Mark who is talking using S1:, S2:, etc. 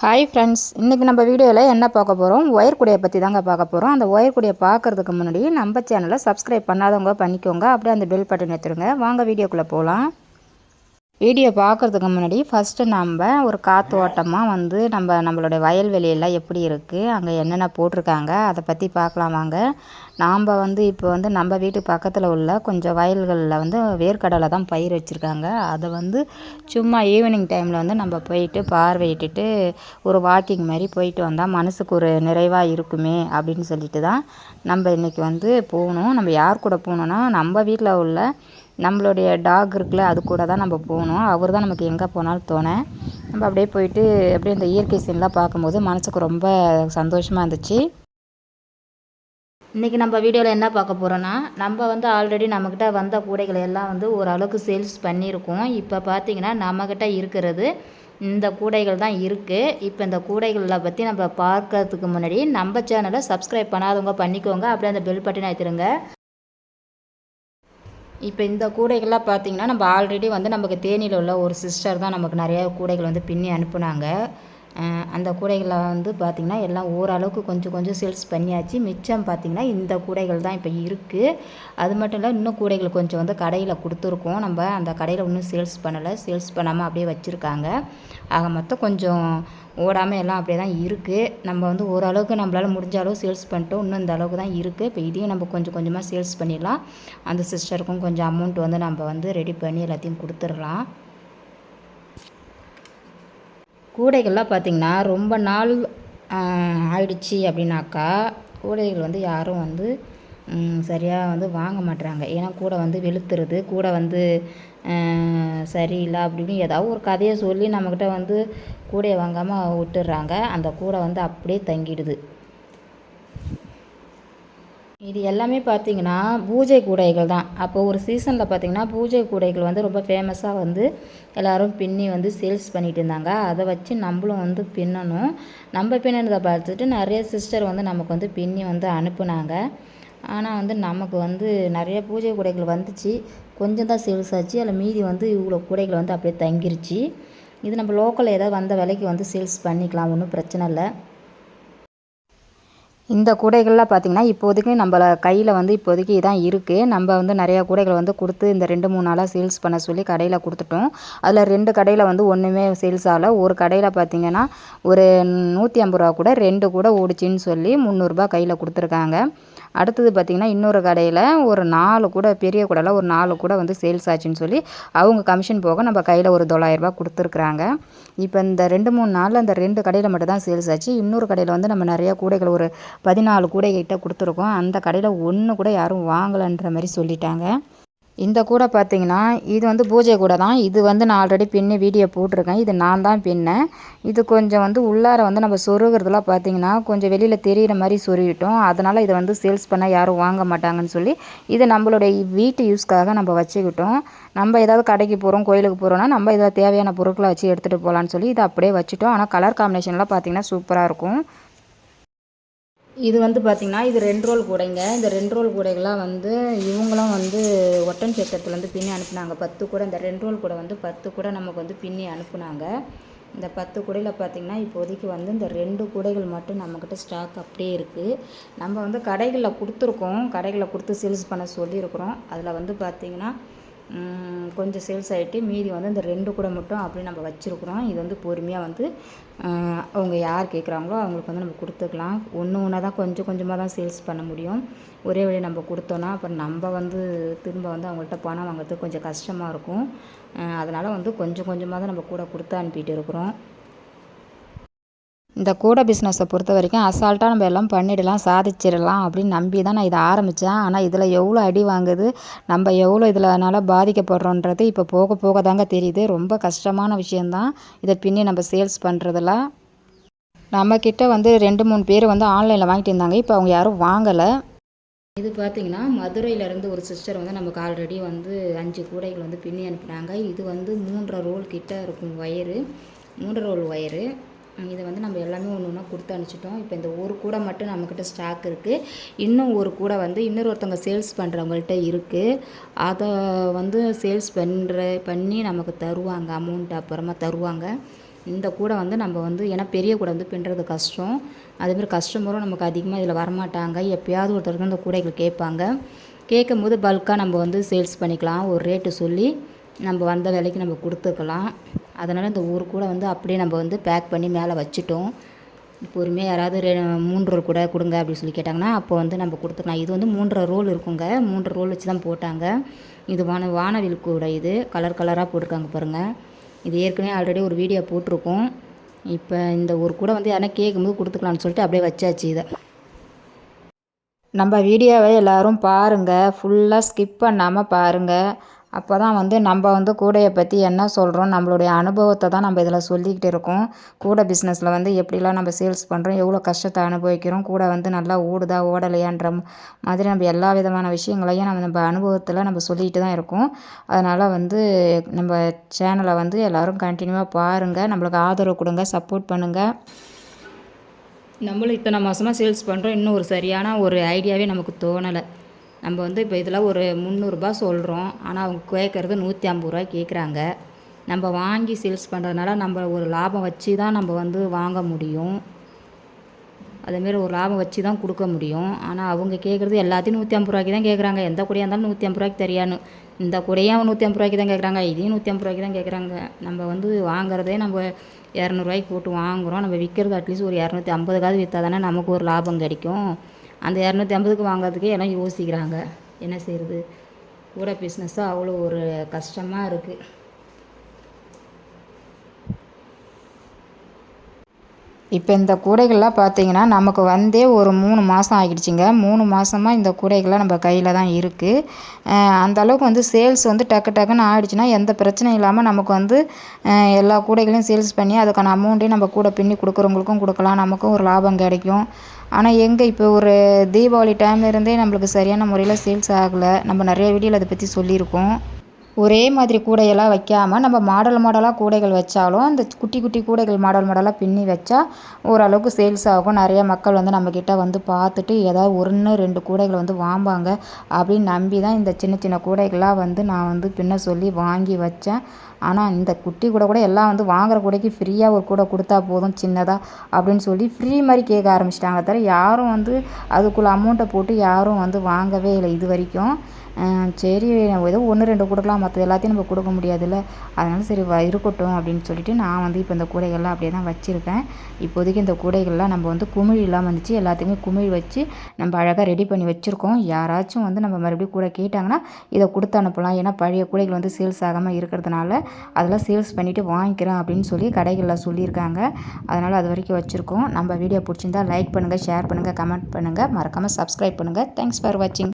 S1: Hi friends இன்றைக்கி நம்ம வீடியோவில் என்ன பார்க்க போகிறோம் ஒயர் கூடையை பற்றி தாங்க பார்க்க போகிறோம் அந்த ஒயர் கூடையை பார்க்குறதுக்கு முன்னாடி நம்ம சேனலை சப்ஸ்கிரைப் பண்ணாதவங்க பண்ணிக்கோங்க. அப்படியே அந்த பெல் பட்டன் எடுத்துருங்க வாங்க வீடியோக்குள்ளே போகலாம் வீடியோ பார்க்குறதுக்கு முன்னாடி ஃபஸ்ட்டு நம்ம ஒரு காற்று ஓட்டமாக வந்து நம்ம நம்மளுடைய வயல்வெளியெல்லாம் எப்படி இருக்குது அங்கே என்னென்ன போட்டிருக்காங்க அதை பற்றி பார்க்கலாம் வாங்க. நாம் வந்து இப்போ வந்து நம்ம வீட்டு பக்கத்தில் உள்ள கொஞ்சம் வயல்களில் வந்து வேர்க்கடலை தான் பயிர் வச்சுருக்காங்க. அதை வந்து சும்மா ஈவினிங் டைமில் வந்து நம்ம போயிட்டு பார்வையிட்டுட்டு ஒரு வாக்கிங் மாதிரி போயிட்டு வந்தால் மனசுக்கு ஒரு நிறைவாக இருக்குமே அப்படின்னு சொல்லிட்டு தான் நம்ம இன்றைக்கி வந்து போகணும். நம்ம யார் கூட போகணுன்னா நம்ம வீட்டில் உள்ள நம்மளுடைய டாக் இருக்குல்ல அது கூட தான் நம்ம போகணும். அவர் தான் நமக்கு எங்கே போனாலும் தோணேன் நம்ம அப்படியே போயிட்டு அப்படியே இந்த இயற்கை சீன்லாம் பார்க்கும்போது மனசுக்கு ரொம்ப சந்தோஷமாக இருந்துச்சு. இன்றைக்கி நம்ம வீடியோவில் என்ன பார்க்க போகிறோன்னா நம்ம வந்து ஆல்ரெடி நம்மக்கிட்ட வந்த கூடைகளை எல்லாம் வந்து ஓரளவுக்கு சேல்ஸ் பண்ணியிருக்கோம். இப்போ பார்த்தீங்கன்னா நம்மக்கிட்ட இருக்கிறது இந்த கூடைகள் தான் இருக்குது இப்போ இந்த கூடைகளை பற்றி நம்ம பார்க்கறதுக்கு முன்னாடி நம்ம சேனலை சப்ஸ்கிரைப் பண்ணாதவங்க பண்ணிக்கோங்க. அப்படியே அந்த பெல் பட்டன் ஆயிடுங்க இப்போ இந்த கூடைகள்லாம் பார்த்திங்கன்னா நம்ம ஆல்ரெடி வந்து நமக்கு தேனியில் உள்ள ஒரு சிஸ்டர் தான் நமக்கு நிறையா கூடைகள் வந்து பின்னி அனுப்புனாங்க. அந்த கூடைகளை வந்து பார்த்திங்கன்னா எல்லாம் ஓரளவுக்கு கொஞ்சம் கொஞ்சம் சேல்ஸ் பண்ணியாச்சு. மிச்சம் பார்த்திங்கன்னா இந்த கூடைகள் தான் இப்போ இருக்குது அது மட்டும் இல்லை இன்னும் கூடைகள் கொஞ்சம் வந்து கடையில் கொடுத்துருக்கோம். நம்ம அந்த கடையில் இன்னும் சேல்ஸ் பண்ணலை. சேல்ஸ் பண்ணாமல் அப்படியே வச்சுருக்காங்க. ஆக மொத்தம் கொஞ்சம் ஓடாமல் எல்லாம் அப்படியே தான் இருக்குது நம்ம வந்து ஓரளவுக்கு நம்மளால் முடிஞ்ச அளவு சேல்ஸ் பண்ணிட்டோம். இன்னும் இந்த அளவுக்கு தான் இருக்குது இப்போ இதையும் நம்ம கொஞ்சம் கொஞ்சமாக சேல்ஸ் பண்ணிடலாம். அந்த சிஸ்டருக்கும் கொஞ்சம் அமௌண்ட் வந்து நம்ம வந்து ரெடி பண்ணி எல்லாத்தையும் கொடுத்துடலாம். கூடைகள்லாம் பார்த்திங்கன்னா ரொம்ப நாள் ஆயிடுச்சு அப்படின்னாக்கா கூடைகள் வந்து யாரும் வந்து சரியாக வந்து வாங்க மாட்டுறாங்க ஏன்னா கூடை வந்து வெளுத்துருது. கூடை வந்து சரியில்லை அப்படின்னு ஏதாவது ஒரு கதையை சொல்லி நம்மக்கிட்ட வந்து கூடையை வாங்காமல் விட்டுடுறாங்க. அந்த கூடை வந்து அப்படியே தங்கிடுது. இது எல்லாமே பார்த்திங்கன்னா பூஜை கூடைகள் தான். அப்போ ஒரு சீசனில் பார்த்தீங்கன்னா பூஜை கூடைகள் வந்து ரொம்ப ஃபேமஸாக வந்து எல்லோரும் பின்னி வந்து சேல்ஸ் பண்ணிகிட்டு இருந்தாங்க. அதை வச்சு நம்மளும் வந்து பின்னணும். நம்ம பின்னதை பார்த்துட்டு நிறைய சிஸ்டர் வந்து நமக்கு வந்து பின்னி வந்து அனுப்புனாங்க. ஆனால் வந்து நமக்கு வந்து நிறைய பூஜை கூடைகள் வந்துச்சு. கொஞ்சம் தான் சேல்ஸ் ஆச்சு. அதில் மீதி வந்து இவ்வளோ கூடைகள் வந்து அப்படியே தங்கிருச்சு. இது நம்ம லோக்கலில் ஏதாவது வந்த விலைக்கு வந்து சேல்ஸ் பண்ணிக்கலாம். ஒன்றும் பிரச்சனை இல்லை. இந்த கூடைகள்லாம் பார்த்திங்கன்னா இப்போதைக்கு நம்மள கையில் வந்து இப்போதைக்கு இதான் இருக்குது நம்ம வந்து நிறையா கூடைகள் வந்து கொடுத்து இந்த ரெண்டு மூணு நாளாக சேல்ஸ் பண்ண சொல்லி கடையில் கொடுத்துட்டோம். அதில் ரெண்டு கடையில் வந்து ஒன்றுமே சேல்ஸ் ஆகலை. ஒரு கடையில் பார்த்திங்கன்னா ஒரு நூற்றி ஐம்பது ரூபா கூட ரெண்டு கூட ஓடிச்சின்னு சொல்லி முந்நூறுரூபா கையில் கொடுத்துருக்காங்க. அடுத்தது பார்த்திங்கன்னா இன்னொரு கடையில் ஒரு நாலு கூட பெரிய கூடையில் ஒரு நாலு கூட வந்து சேல்ஸ் ஆச்சுன்னு சொல்லி அவங்க கமிஷன் போக நம்ம கையில் ஒரு தொள்ளாயிரரூபா கொடுத்துருக்குறாங்க. இப்போ இந்த ரெண்டு மூணு நாளில் அந்த ரெண்டு கடையில் மட்டும் தான் சேல்ஸ் ஆச்சு. இன்னொரு கடையில் வந்து நம்ம நிறையா கூடைகள் ஒரு பதினாலு கூடைகிட்ட கொடுத்துருக்கோம். அந்த கடையில் ஒன்று கூட யாரும் வாங்கலைன்ற மாதிரி சொல்லிட்டாங்க. இந்த கூடை பார்த்தீங்கன்னா இது வந்து பூஜை கூடை தான். இது வந்து நான் ஆல்ரெடி பின்னி வீடியோ போட்டிருக்கேன். இது நான் தான் பின்னேன் இது கொஞ்சம் வந்து உள்ளார வந்து நம்ம சொருகிறதுலாம் பார்த்தீங்கன்னா கொஞ்சம் வெளியில் தெரிகிற மாதிரி சொருகிட்டோம். அதனால் இதை வந்து சேல்ஸ் பண்ணால் யாரும் வாங்க மாட்டாங்கன்னு சொல்லி இது நம்மளுடைய வீட்டு யூஸ்க்காக நம்ம வச்சுக்கிட்டோம். நம்ம ஏதாவது கடைக்கு போகிறோம் கோயிலுக்கு போகிறோன்னா நம்ம இதில் தேவையான பொருட்களை வச்சு எடுத்துகிட்டு போகலான்னு சொல்லி இதை அப்படியே வச்சுட்டோம். ஆனால் கலர் காம்பினேஷன்லாம் பார்த்திங்கன்னா சூப்பராக இருக்கும். இது வந்து பார்த்திங்கன்னா இது ரெண்டு ரோல் கூடைங்க. இந்த ரெண்டு ரோல் கூடைகள்லாம் வந்து இவங்களும் வந்து ஒட்டன் சேத்திரத்துலேருந்து பின்னி அனுப்புனாங்க. பத்து கூட இந்த ரெண்டு ரோல் கூடை வந்து பத்து கூட நமக்கு வந்து பின்னி அனுப்புனாங்க. இந்த பத்து கூடையில் பார்த்திங்கன்னா இப்போதைக்கு வந்து இந்த ரெண்டு கூடைகள் மட்டும் நம்மக்கிட்ட ஸ்டாக் அப்படியே இருக்குது நம்ம வந்து கடைகளில் கொடுத்துருக்கோம். கடைகளில் கொடுத்து சேல்ஸ் பண்ண சொல்லியிருக்கிறோம். அதில் வந்து பார்த்திங்கன்னா கொஞ்சம் சேல்ஸ் ஆகிட்டு மீதி வந்து இந்த ரெண்டு கூட மட்டும் அப்படி நம்ம வச்சுருக்குறோம். இது வந்து பொறுமையாக வந்து அவங்க யார் கேட்குறாங்களோ அவங்களுக்கு வந்து நம்ம கொடுத்துக்கலாம். ஒன்று ஒன்றா தான் கொஞ்சம் கொஞ்சமாக தான் சேல்ஸ் பண்ண முடியும். ஒரே வழி நம்ம கொடுத்தோன்னா அப்புறம் நம்ம வந்து திரும்ப வந்து அவங்கள்ட்ட பணம் வாங்குறதுக்கு கொஞ்சம் கஷ்டமாக இருக்கும். அதனால் வந்து கொஞ்சம் கொஞ்சமாக தான் நம்ம கூட கொடுத்து அனுப்பிட்டு இருக்கிறோம். இந்த கூடை பிஸ்னஸை பொறுத்த வரைக்கும் அசால்ட்டாக நம்ம எல்லாம் பண்ணிடலாம் சாதிச்சிடலாம் அப்படின்னு நம்பி தான் நான் இதை ஆரம்பித்தேன் ஆனால் இதில் எவ்வளோ அடி வாங்குது நம்ம எவ்வளோ இதில்னால பாதிக்கப்படுறோன்றது இப்போ போக போக தாங்க தெரியுது. ரொம்ப கஷ்டமான விஷயந்தான் இதை பின்னி நம்ம சேல்ஸ் பண்ணுறதுல நம்மக்கிட்ட வந்து ரெண்டு மூணு பேர் வந்து ஆன்லைனில் வாங்கிட்டு இருந்தாங்க. இப்போ அவங்க யாரும் வாங்கலை. இது பார்த்திங்கன்னா மதுரையிலேருந்து ஒரு சிஸ்டர் வந்து நமக்கு ஆல்ரெடி வந்து அஞ்சு கூடைகள் வந்து பின்னி அனுப்பினாங்க. இது வந்து மூன்றரை ரோல் கிட்ட இருக்கும் ஒயரு மூன்றரை ரோல் ஒயரு இதை வந்து நம்ம எல்லாமே ஒன்று ஒன்றா கொடுத்து அனுப்பிச்சிட்டோம். இப்போ இந்த ஒரு கூடை மட்டும் நம்மக்கிட்ட ஸ்டாக் இருக்குது இன்னும் ஒரு கூடை வந்து இன்னொரு ஒருத்தவங்க சேல்ஸ் பண்ணுறவங்கள்ட்ட இருக்குது அதை வந்து சேல்ஸ் பண்ணுற பண்ணி நமக்கு தருவாங்க அமௌண்ட் அப்புறமா தருவாங்க. இந்த கூடை வந்து நம்ம வந்து ஏன்னா பெரிய கூடை வந்து பின்னுறது கஷ்டம். அதேமாதிரி கஸ்டமரும் நமக்கு அதிகமாக இதில் வரமாட்டாங்க. எப்போயாவது ஒருத்தர் தான் இந்த கூடைகள் கேட்பாங்க. கேட்கும்போது பல்காக நம்ம வந்து சேல்ஸ் பண்ணிக்கலாம். ஒரு ரேட்டு சொல்லி நம்ம வந்த விலைக்கு நம்ம கொடுத்துக்கலாம். அதனால் இந்த ஒரு கூடை வந்து அப்படியே நம்ம வந்து பேக் பண்ணி மேலே வச்சுட்டோம். பொறுமையாக யாராவது ரெ மூன்று ரோல் கூட கொடுங்க அப்படின்னு சொல்லி கேட்டாங்கன்னா அப்போ வந்து நம்ம கொடுத்துக்கலாம். இது வந்து மூன்றரை ரோல் இருக்குங்க. மூன்று ரோல் வச்சு தான் போட்டாங்க. இது வான வானவில் கூடை இது கலர் கலராக போட்டிருக்காங்க பாருங்கள் இது ஏற்கனவே ஆல்ரெடி ஒரு வீடியோ போட்டிருக்கோம். இப்போ இந்த ஒரு கூடை வந்து யாரா கேட்கும்போது கொடுத்துக்கலான்னு சொல்லிட்டு அப்படியே வச்சாச்சு இதை. நம்ம வீடியோவை எல்லோரும் பாருங்கள் ஃபுல்லாக ஸ்கிப் பண்ணாமல் பாருங்கள் அப்போ தான் வந்து நம்ம வந்து கூடையை பற்றி என்ன சொல்கிறோம் நம்மளுடைய அனுபவத்தை தான் நம்ம இதில் சொல்லிக்கிட்டு இருக்கோம். கூடை பிஸ்னஸில் வந்து எப்படிலாம் நம்ம சேல்ஸ் பண்ணுறோம் எவ்வளோ கஷ்டத்தை அனுபவிக்கிறோம் கூடை வந்து நல்லா ஓடுதா ஓடலையான்ற மாதிரி நம்ம எல்லா விதமான விஷயங்களையும் நம்ம நம்ம அனுபவத்தில் நம்ம சொல்லிக்கிட்டு தான் இருக்கோம். அதனால் வந்து நம்ம சேனலை வந்து எல்லோரும் கண்டினியூவாக பாருங்கள் நம்மளுக்கு ஆதரவு கொடுங்க சப்போர்ட் பண்ணுங்கள் நம்மளும் இத்தனை மாதமாக சேல்ஸ் பண்ணுறோம் இன்னும் ஒரு சரியான ஒரு ஐடியாவே நமக்கு தோணலை. நம்ம வந்து இப்போ இதில் ஒரு முந்நூறுரூபா சொல்கிறோம் ஆனால் அவங்க கேட்குறது நூற்றி ஐம்பது ரூபாய் கேட்குறாங்க நம்ம வாங்கி சேல்ஸ் பண்ணுறதுனால நம்ம ஒரு லாபம் வச்சு தான் நம்ம வந்து வாங்க முடியும். அதேமாரி ஒரு லாபம் வச்சு தான் கொடுக்க முடியும். ஆனால் அவங்க கேட்குறது எல்லாத்தையும் நூற்றி ஐம்பது ரூபாய்க்கு தான் கேட்குறாங்க எந்த கூடையாக இருந்தாலும் நூற்றி ஐம்பது ரூபாய்க்கு தெரியான்னு. இந்த கூடையும் நூற்றி ஐம்பது ரூபாய்க்கு தான் கேட்குறாங்க இதையும் நூற்றி ஐம்பது ரூபாய்க்கு தான் கேட்குறாங்க நம்ம வந்து வாங்குறதே நம்ம இரநூறுவாய்க்கு போட்டு வாங்குகிறோம் நம்ம விற்கிறது அட்லீஸ்ட் ஒரு இரநூத்தி ஐம்பதுக்காவது விற்றா தானே நமக்கு ஒரு லாபம் கிடைக்கும். அந்த இரநூத்தி ஐம்பதுக்கு வாங்கிறதுக்கே எல்லாம் யோசிக்கிறாங்க? என்ன செய்கிறது கூட பிஸ்னஸ்ஸாக அவ்வளோ ஒரு கஷ்டமாக இருக்குது இப்போ இந்த கூடைகள்லாம் பார்த்தீங்கன்னா நமக்கு வந்தே ஒரு மூணு மாதம் ஆகிடுச்சிங்க. மூணு மாதமாக இந்த கூடைகள்லாம் நம்ம கையில் தான் இருக்குது அந்த அளவுக்கு வந்து சேல்ஸ் வந்து டக்கு டக்குன்னு ஆகிடுச்சின்னா எந்த பிரச்சனையும் இல்லாமல் நமக்கு வந்து எல்லா கூடைகளையும் சேல்ஸ் பண்ணி அதுக்கான அமௌண்ட்டையும் நம்ம கூட பின்னி கொடுக்குறவங்களுக்கும் கொடுக்கலாம். நமக்கும் ஒரு லாபம் கிடைக்கும். ஆனால் எங்கே இப்போ ஒரு தீபாவளி டைம்ல இருந்தே நம்மளுக்கு சரியான முறையில் சேல்ஸ் ஆகலை. நம்ம நிறைய வீடியோவில் அதை பற்றி சொல்லியிருக்கோம். ஒரே மாதிரி கூடையெல்லாம் வைக்காமல் நம்ம மாடல் மாடலாக கூடைகள் வச்சாலும் அந்த குட்டி குட்டி கூடைகள் மாடல் மாடலாக பின்னி வச்சா ஓரளவுக்கு சேல்ஸ் ஆகும். நிறைய மக்கள் வந்து நம்மக்கிட்ட வந்து பார்த்துட்டு ஏதாவது ஒன்று ரெண்டு கூடைகள் வந்து வாம்பாங்க அப்படின்னு நம்பி தான் இந்த சின்ன சின்ன கூடைகள்லாம் வந்து நான் வந்து பின்ன சொல்லி வாங்கி வச்சேன். ஆனால் இந்த குட்டி கூட கூட எல்லாம் வந்து வாங்குற கூடைக்கு ஃப்ரீயாக ஒரு கூடை கொடுத்தா போதும் சின்னதாக அப்படின்னு சொல்லி ஃப்ரீ மாதிரி கேட்க ஆரம்பிச்சிட்டாங்க. தவிர யாரும் வந்து அதுக்குள்ளே அமௌண்ட்டை போட்டு யாரும் வந்து வாங்கவே இல்லை இது வரைக்கும். சரி ஏதோ ஒன்று ரெண்டு கொடுக்கலாம் மற்றது எல்லாத்தையும் நம்ம கொடுக்க முடியாதுல்ல. அதனால் சரி வ இருக்கட்டும் அப்படின்னு சொல்லிட்டு நான் வந்து இப்போ இந்த கூடைகள்லாம் அப்படியே தான் வச்சுருக்கேன். இப்போதைக்கு இந்த கூடைகள்லாம் நம்ம வந்து குமிழிலாம் வந்துச்சு எல்லாத்தையுமே குமிழ் வச்சு நம்ம அழகாக ரெடி பண்ணி வச்சுருக்கோம். யாராச்சும் வந்து நம்ம மறுபடியும் கூட கேட்டாங்கன்னா இதை கொடுத்து அனுப்பலாம். ஏன்னா பழைய கூடைகள் வந்து சேல்ஸ் ஆகாமல் இருக்கிறதுனால அதெல்லாம் சேல்ஸ் பண்ணிவிட்டு வாங்கிக்கிறேன் அப்படின்னு சொல்லி கடைகளில் சொல்லியிருக்காங்க. அதனால் அது வரைக்கும் வச்சுருக்கோம். நம்ம வீடியோ பிடிச்சிருந்தா லைக் பண்ணுங்கள் ஷேர் பண்ணுங்கள் கமெண்ட் பண்ணுங்கள் மறக்காமல் சப்ஸ்கிரைப் பண்ணுங்கள் தேங்க்ஸ் ஃபார் வாட்சிங்